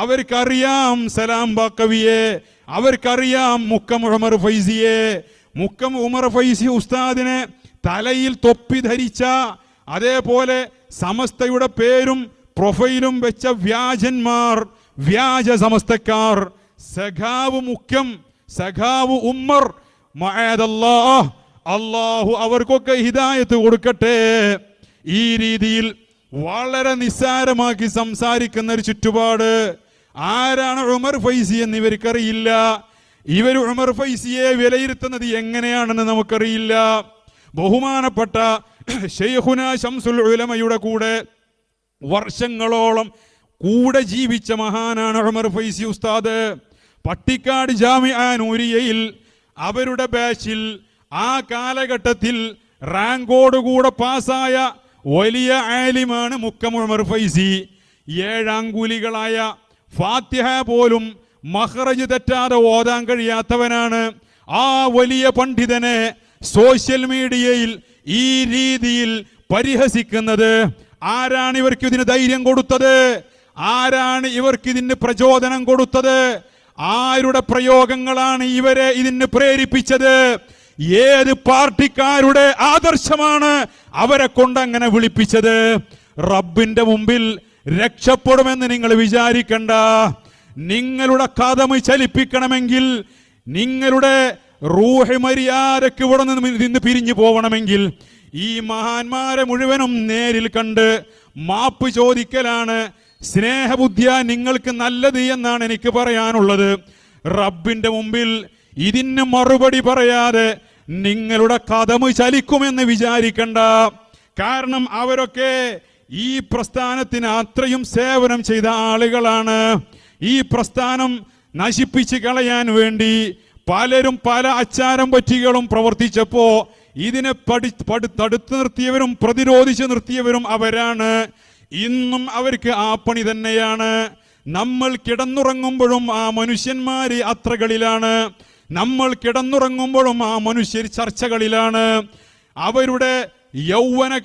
അവർക്കറിയാം സലാം ബാക്കവിയെ. അവർക്കറിയാം മുക്കം ഉമർ ഫൈസിയെ. മുക്കം ഉമർ ഫൈസി ഉസ്താദിനെ തലയിൽ തൊപ്പി ധരിച്ച അതേപോലെ സമസ്തയുടെ പേരും പ്രൊഫൈലും വെച്ച വ്യാജന്മാർ വ്യാജ സമസ്തക്കാർ. സഖാവ് മുഖ്യം സഖാവ് ഉമ്മർ അള്ളാഹു അവർക്കൊക്കെ ഹിദായത്ത് കൊടുക്കട്ടെ. ഈ രീതിയിൽ വളരെ നിസ്സാരമാക്കി സംസാരിക്കുന്ന ഒരു ചുറ്റുപാട് ആരാണ് ഉമർ ഫൈസി എന്ന് ഇവർക്കറിയില്ല? ഇവർ ഉമർ ഫൈസിയെ വിലയിരുത്തുന്നത് എങ്ങനെയാണെന്ന് നമുക്കറിയില്ല. ബഹുമാനപ്പെട്ട ഷെയ്ഹുന ഷംസുൽ ഉലമയുടെ കൂടെ വർഷങ്ങളോളം കൂടെ ജീവിച്ച മഹാനാണ് ഉമർ ഫൈസി ഉസ്താദ്. പട്ടിക്കാട് ജാമിഅ നൂരിയയിൽ അവരുടെ ബാച്ചിൽ ആ കാലഘട്ടത്തിൽ റാങ്കോടുകൂടെ പാസ്സായ വലിയ ആലിമാണ് മുക്കം ഉമർ ഫൈസി. ഏഴാങ്കൂലികളായ ഫാത്തിഹ പോലും മഹറജ് തെറ്റാതെ ഓതാൻ കഴിയാത്തവനാണ് ആ വലിയ പണ്ഡിതനെ സോഷ്യൽ മീഡിയയിൽ ഈ രീതിയിൽ പരിഹസിക്കുന്നത്. ആരാണ് ഇവർക്ക് ഇതിന് ധൈര്യം കൊടുത്തത്? ആരാണ് ഇവർക്ക് ഇതിന് പ്രചോദനം കൊടുത്തത്? ആരുടെ പ്രയോഗങ്ങളാണ് ഇവരെ ഇതിന് പ്രേരിപ്പിച്ചത്? ഏത് പാർട്ടിക്കാരുടെ ആദർശമാണ് അവരെ കൊണ്ടങ്ങനെ വിളിപ്പിച്ചത്? റബ്ബിന്റെ മുമ്പിൽ രക്ഷപ്പെടുമെന്ന് നിങ്ങൾ വിചാരിക്കണ്ട. നിങ്ങളുടെ കഥമ് ചലിപ്പിക്കണമെങ്കിൽ നിങ്ങളുടെ റൂഹി മര്യാദയ്ക്ക് ഇവിടെ നിന്ന് നിന്ന് പിരിഞ്ഞു പോകണമെങ്കിൽ ഈ മഹാന്മാരെ മുഴുവനും നേരിൽ കണ്ട് മാപ്പ് ചോദിക്കലാണ്. സ്നേഹബുദ്ധിയ നിങ്ങൾക്ക് നല്ലത് എന്നാണ് എനിക്ക് പറയാനുള്ളത്. റബ്ബിന്റെ മുമ്പിൽ ഇതിന് മറുപടി പറയാതെ നിങ്ങളുടെ കഥമ് ചലിക്കുമെന്ന് വിചാരിക്കണ്ട. കാരണം അവരൊക്കെ ഈ പ്രസ്ഥാനത്തിന് അത്രയും സേവനം ചെയ്ത ആളുകളാണ്. ഈ പ്രസ്ഥാനം നശിപ്പിച്ച് കളയാൻ വേണ്ടി പലരും പല അച്ചാരം പറ്റികളും പ്രവർത്തിച്ചപ്പോ ഇതിനെ പടു തടുത്തു നിർത്തിയവരും പ്രതിരോധിച്ചു നിർത്തിയവരും അവരാണ്. ഇന്നും അവർക്ക് ആ പണി തന്നെയാണ്. നമ്മൾ കിടന്നുറങ്ങുമ്പോഴും ആ മനുഷ്യന്മാര് അത്രകളിലാണ്. നമ്മൾ കിടന്നുറങ്ങുമ്പോഴും ആ മനുഷ്യർ ചർച്ചകളിലാണ്. അവരുടെ യൗവന